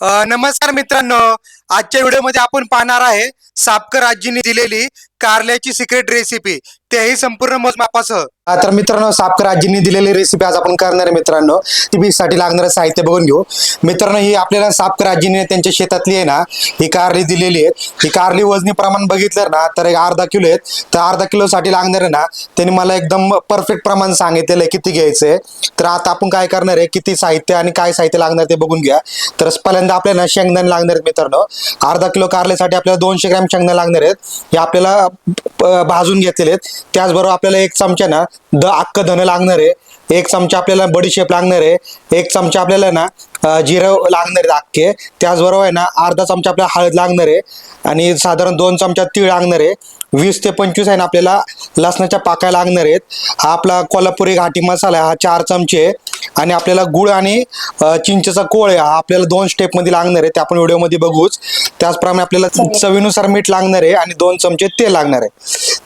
नमस्कार मित्रांनो. आजच्या व्हिडिओमध्ये आपण पाहणार आहे सापकर आजींनी दिलेली कारल्याची सिक्रेट रेसिपी तेही संपूर्ण मोजमापासह तर मित्रांनो सापकर आजींनी दिलेली रेसिपी आज आपण करणार आहे मित्रांनो. ती साठी लागणारं साहित्य बघून घेऊ. मित्रांनो ही आपल्याला सापकर आजीने त्यांच्या शेतातली आहे ना ही कारली दिलेली आहे. ही कारली वजनी प्रमाण बघितलं ना तर एक अर्धा किलो आहेत. तर अर्धा किलोसाठी लागणार आहे ना त्यांनी मला एकदम परफेक्ट प्रमाण सांगितलेलं आहे किती घ्यायचंय तर आता आपण काय करणार आहे किती साहित्य आणि काय साहित्य लागणार ते बघून घ्या. तर पहिल्यांदा आपल्याला शेंगदाणे लागणार आहेत मित्रांनो. अर्धा किलो कारल्यासाठी आपल्याला दोनशे ग्रॅम शेंगदाणे लागणार आहेत. हे आपल्याला भाजून घेतलेले आहेत. त्याचबरोबर आपल्याला एक चमचा ना द अक्क धन लागणार आहे. एक चमचा आपल्याला बडीशेप लागणार आहे. एक चमचा आपल्याला ना जिरं लागणार आहे अख्खे. त्याचबरोबर आहे ना अर्धा चमचा आपल्याला हळद लागणार आहे. आणि साधारण दोन चमचा तीळ लागणार आहे. वीस ते पंचवीस आहे ना आपल्याला लसणाच्या पाकायला लागणार आहेत. हा आपला कोल्हापुरी घाटी मसाला आहे, हा चार चमचे आहे. आणि आपल्याला गुळ आणि चिंचेचा कोळ आहे हा आपल्याला दोन स्टेपमध्ये लागणार आहे. ते आपण व्हिडिओमध्ये बघूच. त्याचप्रमाणे आपल्याला चवीनुसार मीठ लागणार आहे आणि दोन चमचे तेल लागणार आहे.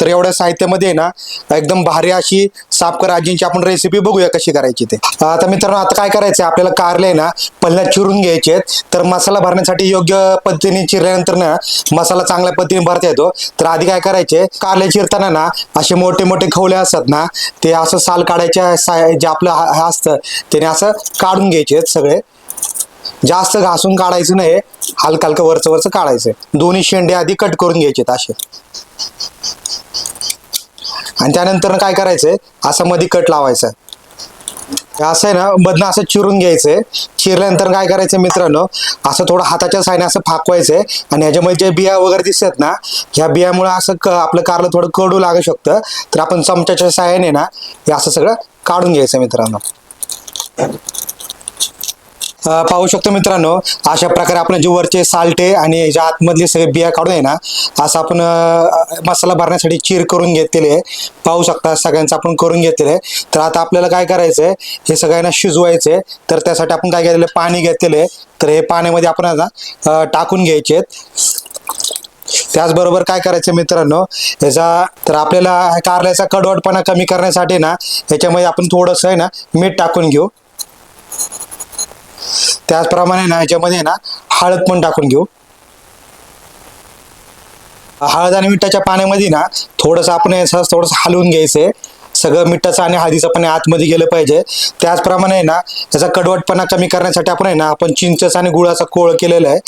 तर एवढ्या साहित्यामध्ये आहे ना एकदम भारी अशी सापकर आजींची आपण रेसिपी बघूया कशी करायची ते. आता मित्रांनो आता काय करायचं आहे आपल्याला कारले आहे ना पहिल्या चिरून घ्यायचे आहेत. तर मसाला भरण्यासाठी योग्य पद्धतीने चिरल्यानंतर ना मसाला चांगल्या पद्धतीने भरता येतो. तर आधी काय करायचे कारले चिरताना ना असे मोठे मोठे खवले असतात ना ते असं साल काढायच्या जे आपलं हा असतं त्याने असं काढून घ्यायचे सगळे. जास्त घासून काढायचं नाही हलका हलकं वरचं वरचं काढायचं. दोन्ही शेंडे आधी कट करून घ्यायचे असे. आणि त्यानंतर काय करायचंय असं मध्ये कट लावायचं. असं आहे ना मधनं असं चिरून घ्यायचंय चिरल्यानंतर काय करायचं मित्रांनो असं थोडं हाताच्या साईने असं फाकवायचंय आणि ह्याच्यामध्ये जे बिया वगैरे दिसतात ना ह्या बियामुळे असं क आपलं कारलं थोडं कडू लागू शकतं. तर आपण चमच्याच्या साहाय्याने ना हे असं सगळं काढून घ्यायचं मित्रांनो. पाहू शकतो मित्रांनो अशा प्रकारे आपण जे वरचे साल्टे आणि याच्या आतमधले सगळे बिया काढून आहे ना असं आपण मसाला भरण्यासाठी चीर करून घेतलेले आहे. पाहू शकता सगळ्यांचं आपण करून घेतलेलं आहे. तर आता आपल्याला काय करायचं आहे हे सगळ्यांना शिजवायचं आहे. तर त्यासाठी आपण काय केलेलं पाणी घेतलेलं आहे. तर हे पाण्यामध्ये आपण आता टाकून घ्यायचे आहेत. त्याचबरोबर काय करायचं मित्रांनो याचा तर आपल्याला कारल्याचा कडवटपणा कमी करण्यासाठी ना याच्यामध्ये आपण थोडंसं आहे ना मीठ टाकून घेऊ. त्याचप्रमाणे ना याच्यामध्ये ना हळद पण टाकून घेऊ. हळद आणि मिठाच्या पाण्यामध्ये ना थोडंसं आपण थोडंसं हलवून घ्यायचंय सगळं मिठाचं आणि हळदीचं पण आतमध्ये गेलं पाहिजे. त्याचप्रमाणे आहे ना त्याचा कडवटपणा कमी करण्यासाठी आपण आहे ना आपण चिंचचा आणि गुळाचा कोळ केलेला आहे.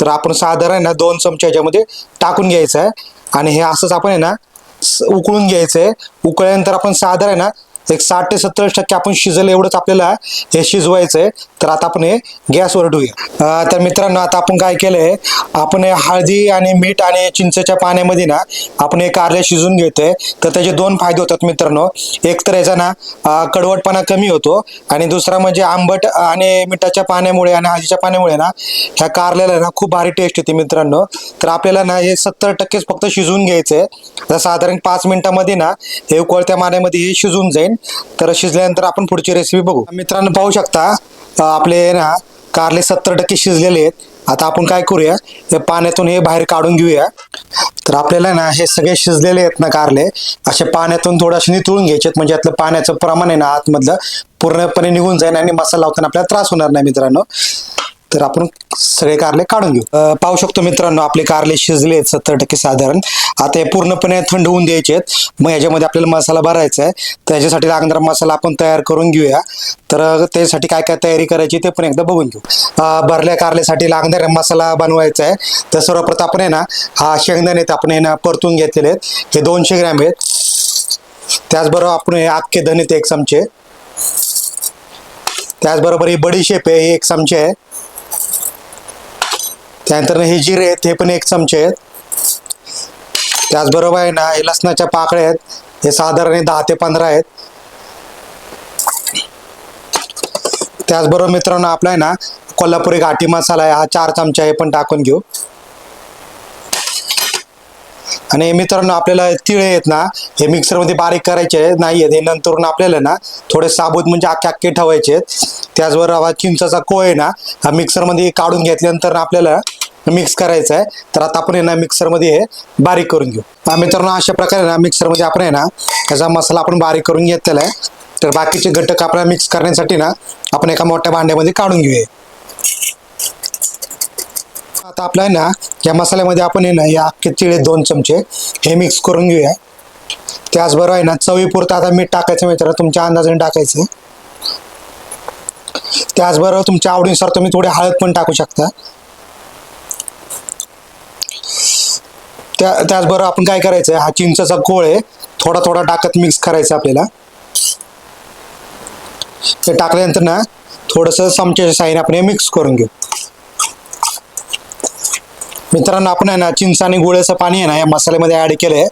तर आपण साधारण आहे ना दोन चमचे याच्यामध्ये टाकून घ्यायचं आहे. आणि हे असंच आपण आहे ना उकळून घ्यायचं आहे. उकळल्यानंतर आपण साधारण आहे ना एक साठ ते सत्तर टक्के आपण शिजलं एवढंच आपल्याला हे शिजवायचं आहे. तर आता आपण हे गॅसवर ठेवूया तर मित्रांनो आता आपण काय केलंय आपण हळदी आणि मीठ आणि चिंचेच्या पाण्यामध्ये ना आपण हे कारले शिजून घेतोय. तर त्याचे दोन फायदे होतात मित्रांनो. एक तर याचा ना कडवटपणा कमी होतो आणि दुसरा म्हणजे आंबट आणि मिठाच्या पाण्यामुळे आणि हळदीच्या पाण्यामुळे ना ह्या कारल्याला ना खूप भारी टेस्ट येते मित्रांनो. तर आपल्याला ना हे सत्तर टक्केच फक्त शिजवून घ्यायचंय. तर साधारण पाच मिनिटामध्ये ना हे उकळत्या पाण्यामध्ये हे शिजून जाईल तर शिजल्यानंतर आपण पुढची रेसिपी बघू. मित्रांनो पाहू शकता आपले ना कारले सत्तर टक्के शिजलेले आहेत. आता आपण काय करूया हे पाण्यातून हे बाहेर काढून घेऊया. तर आपल्याला ना हे सगळे शिजलेले आहेत ना कारले असे पाण्यातून थोडेसे नितळून घ्यायचे म्हणजे यातलं पाण्याचं प्रमाण आहे ना आतमधलं पूर्णपणे निघून जाईल आणि मसाला लावताना आपल्याला त्रास होणार नाही मित्रांनो. तर आपण सगळे कारले काढून घेऊ. पाहू शकतो मित्रांनो आपले कारले शिजले आहेत सत्तर टक्के साधारण. आता हे पूर्णपणे थंड होऊन द्यायचे आहेत. मग याच्यामध्ये आपल्याला मसाला भरायचा आहे. तर याच्यासाठी लागणारा मसाला आपण तयार करून घेऊया. तर त्यासाठी काय काय तयारी करायची ते पण एकदा बघून घेऊ. भरल्या कारल्यासाठी लागणारा मसाला बनवायचा आहे. तर सर्वप्रथम आपण आहे ना हा शेंगदाणे आपण आहे ना परतून घेतलेले आहेत. हे दोनशे ग्रॅम आहेत. त्याचबरोबर आपण हे आख्खे धने एक चमचे. त्याचबरोबर ही बडीशेप आहे एक चमचे आहे. त्यानंतर हे जिरे आहेत हे पण एक चमचे आहेत. त्याचबरोबर आहे ना हे लसणाच्या पाकळ्या आहेत. हे साधारण दहा ते पंधरा आहेत. त्याचबरोबर मित्रांनो आपला आहे ना कोल्हापुरी घाटी मसाला आहे हा चार चमचा हे पण टाकून घेऊ. आणि मित्रांनो आपल्याला तिळे आहेत ना हे मिक्सरमध्ये बारीक करायचे नाही आहेत हे नंतरून आपल्याला ना थोडे साबूत म्हणजे आखे आखे ठेवायचे आहेत. त्याचबरोबर चिंचाचा कोळ आहे ना हा मिक्सरमध्ये काढून घेतल्यानंतर आपल्याला मिक्स करायचं आहे. तर आता आपण आहे ना मिक्सरमध्ये हे बारीक करून घेऊ. मित्रांनो अशा प्रकारे ना मिक्सरमध्ये आपण आहे ना याचा मसाला आपण बारीक करून घेतलेला आहे. तर बाकीचे घटक आपल्याला मिक्स करण्यासाठी ना आपण एका मोठ्या भांड्यामध्ये काढून घेऊया. आता आपला आहे ना या मसाल्यामध्ये आपण आहे ना या अख्खे तिळे दोन चमचे हे मिक्स करून घेऊया. त्याचबरोबर आहे ना चवीपुरतं आता मीठ टाकायचं मित्र तुमच्या अंदाजाने टाकायचं. त्याचबरोबर तुमच्या आवडीनुसार तुम्ही थोडी हळद पण टाकू शकता. त्या त्याचबरोबर आपण काय करायचं हा चिंचचा कोळ आहे थोडा थोडा टाकत मिक्स करायचं आपल्याला. ते टाकल्यानंतर ना थोडंसं चमच्याच्या साईने आपण हे मिक्स करून घेऊ. मित्रांनो आपण आहे ना चिंच आणि गुळाचं पाणी आहे ना या मसाल्यामध्ये ॲड केलं आहे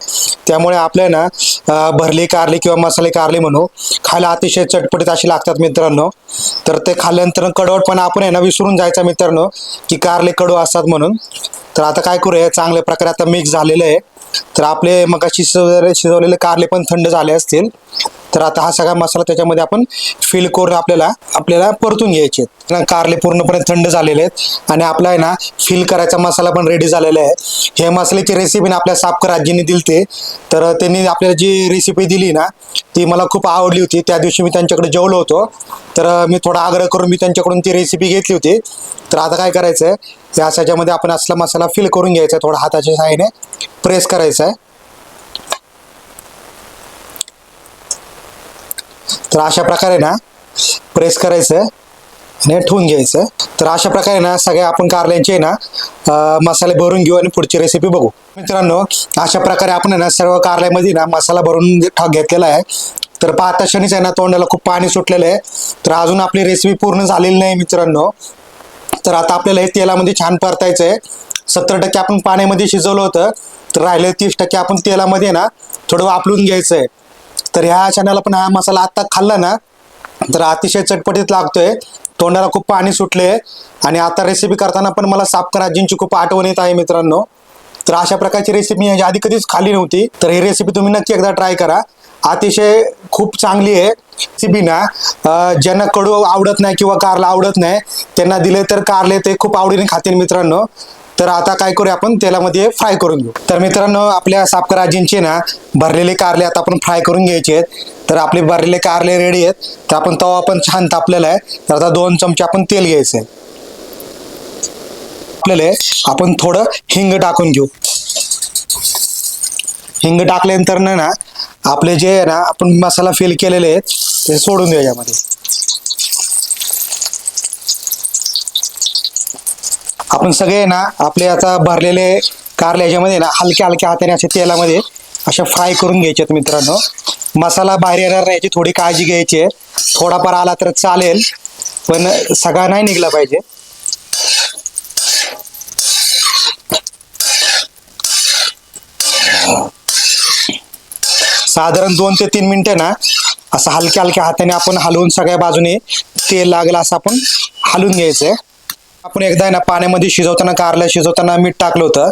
त्यामुळे आपल्या ना भरली कारली किंवा मसाले कारले म्हणू खायला अतिशय चटपटीत अशी लागतात मित्रांनो. तर ते खाल्ल्यानंतर कडवटपणा आपण आहे ना विसरून जायचा मित्रांनो की कारले कडू असतात म्हणून. तर आता काय करूया चांगल्या प्रकारे आता मिक्स झालेलं आहे. तर आपले मगाशी शिजवले शिजवलेले कारले पण थंड झाले असतील. तर आता हा सगळा मसाला त्याच्यामध्ये आपण फिल करून आपल्याला आपल्याला परतून घ्यायचे आहेत. ना कारले पूर्णपणे थंड झालेले आहेत. आणि आपला आहे ना फिल करायचा मसाला पण रेडी झालेला आहे. हे मसाल्याची रेसिपी ना आपल्या सापकर दिली ते तर त्यांनी आपल्याला जी रेसिपी दिली ना ती मला खूप आवडली होती. त्या दिवशी मी त्यांच्याकडे जेवलो होतो. तर मी थोडा आग्रह करून मी त्यांच्याकडून ती रेसिपी घेतली होती. तर आता काय करायचं आहे या ह्याच्यामध्ये आपण असला मसाला फिल करून घ्यायचा आहे थोडा हाताच्या साहाय्याने. प्रेस करायचा आहे. तर अशा प्रकारे ना प्रेस करायचं आणि ठेवून घ्यायचं तर अशा प्रकारे ना सगळ्या आपण कारल्यांचे ना मसाले भरून घेऊ आणि पुढची रेसिपी बघू. मित्रांनो अशा प्रकारे आपण आहे ना सर्व कारल्यामध्ये ना मसाला भरून ठाक घेतलेला आहे. तर पाहता क्षणीच आहे ना तोंडाला खूप पाणी सुटलेलं आहे. तर अजून आपली रेसिपी पूर्ण झालेली नाही मित्रांनो. तर आता आपल्याला हे तेलामध्ये छान परतायचं आहे सत्तर टक्के आपण पाण्यामध्ये शिजवलं होतं तर राहिले तीस टक्के आपण तेलामध्ये ना थोडं वापरून घ्यायचं आहे तर ह्या क्षणाला पण हा मसाला आत्ता खाल्ला ना तर अतिशय चटपटीत लागतोय. तोंडाला खूप पाणी सुटले आणि आता रेसिपी करताना पण मला सापकर आजींची खूप आठवण येत आहे मित्रांनो. तर अशा प्रकारची रेसिपी आधी कधीच खाल्ली नव्हती. तर ही रेसिपी तुम्ही नक्की एकदा ट्राय करा. अतिशय खूप चांगली आहे. रेसिपी ना ज्यांना कडू आवडत नाही किंवा कारला आवडत नाही त्यांना दिले तर कारले ते खूप आवडीने खातील मित्रांनो. तर आता काय करूया आपण? तेलामध्ये फ्राय करून घेऊ. तर मित्रांनो आपल्या सापकर आजींचे ना भरलेले कारले आता आपण फ्राय करून घ्यायचे आहेत. तर आपले भरलेले कारले रेडी आहेत. तर आपण तवा पण छान तापलेला आहे. तर आता दोन चमचे आपण तेल घ्यायचं आहे. आपल्याला आपण थोडं हिंग टाकून घेऊ. हिंग टाकल्यानंतर ना ना आपले जे आहे ना आपण मसाला फिल केलेले आहेत ते सोडून देऊ यामध्ये. आपण सगळे ना आपले आता भरलेले कारले याच्यामध्ये ना हलक्या हलक्या हाताने असे तेलामध्ये अशा फ्राय करून घ्यायचे आहेत मित्रांनो. मसाला बाहेर येणार नाही याची थोडी काळजी घ्यायची आहे. थोडाफार आला तर चालेल पण सगळा नाही निघला पाहिजे. साधारण दोन ते तीन मिनिटं ना असं हलक्या हलक्या हाताने आपण हलवून सगळ्या बाजूने तेल लागलं असं आपण हलवून घ्यायचंय आपण एकदा आहे ना पाण्यामध्ये शिजवताना कारलं शिजवताना मीठ टाकलं होतं.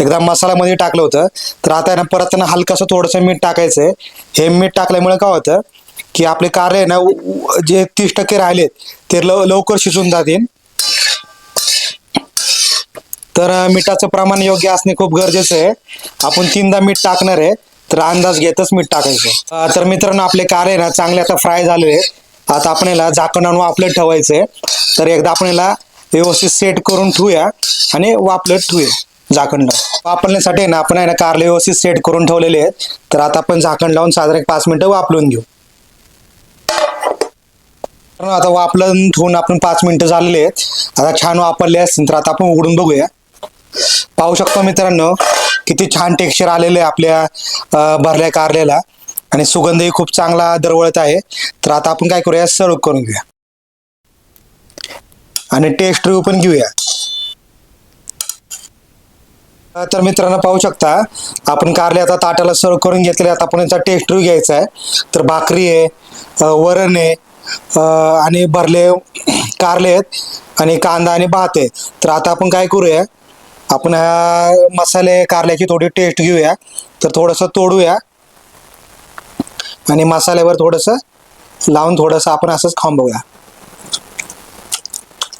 एकदा मसाल्यामध्ये टाकलं होतं. तर आता ना परत ना हलकंसं थोडंसं मीठ टाकायचंय हे मीठ टाकल्यामुळे काय होतं की आपले कारले ना जे तीस टक्के राहिलेत ते लव लवकर शिजून जातील. तर मिठाचं प्रमाण योग्य असणे खूप गरजेचं आहे. आपण तीनदा मीठ टाकणार आहे. तर अंदाज घेतच मीठ टाकायचं. तर मित्रांनो आपले कारले ना चांगले आता फ्राय झालेले आहेत. आता आपण याला झाकण आणून ठेवायचं ठेवायचंय. तर एकदा आपण याला व्यवस्थित सेट करून ठेवूया आणि वापलत ठेवूया झाकण लावून वापरण्यासाठी ना आपण आहे ना कारले व्यवस्थित सेट करून ठेवलेले आहेत. तर आता आपण झाकण लावून साधारण एक पाच मिनिटं वापरून घेऊ. आता वापरून ठेवून आपण पाच मिनिटं झालेले आहेत. आता छान वापरले असतील तर आता आपण उघडून बघूया. पाहू शकतो मित्रांनो किती छान टेक्स्चर आलेलं आहे आपल्या भरल्या कारल्याला. आणि सुगंधही खूप चांगला दरवळत आहे. तर आता आपण काय करूया? सर्व करून घेऊया. आणि टेस्ट रिव्ह्यू पण घेऊया. तर मित्रांनो पाहू शकता आपण कारले आता ताटाला सर्व करून घेतले आता आपण याचा टेस्ट रिव्ह्यू घ्यायचा आहे. तर भाकरी आहे वरण आहे आणि भरले कारले आहेत. आणि कांदा आणि भात आहे. तर आता आपण काय करूया? आपण ह्या मसाले कारल्याची थोडी टेस्ट घेऊया. तर थोडंसं तोडूया. आणि मसाल्यावर थोडंसं लावून थोडंसं आपण असंच खाऊन बघूया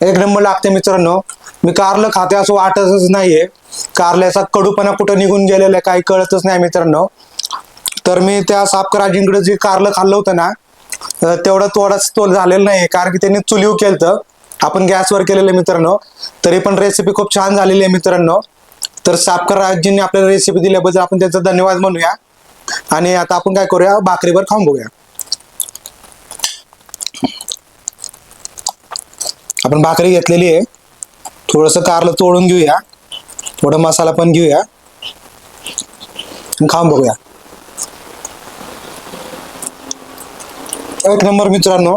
एक नंबर लागते मित्रांनो. मी कारलं खाते असं वाटतच नाहीये. कारल्याचा कडूपणा कुठं निघून गेलेला आहे काही कळतच नाही मित्रांनो. तर मी त्या सापकराजींकडे जे कारलं खाल्लं होतं ना तेवढं थोडाच तोल झालेलं नाही कारण की त्यांनी चुलीव केलं आपण गॅसवर केलेले मित्रांनो तरी पण रेसिपी खूप छान झालेली आहे मित्रांनो. तर सापकर राजजींनी आपल्याला रेसिपी दिल्याबद्दल आपण त्यांचा धन्यवाद म्हणूया. आणि आता आपण काय करूया? भाकरीवर खाऊन बघूया. आपण भाकरी घेतलेली आहे. थोडंसं कारलं तोडून घेऊया. थोडा मसाला पण घेऊया. खाऊन बघूया. एक नंबर मित्रांनो.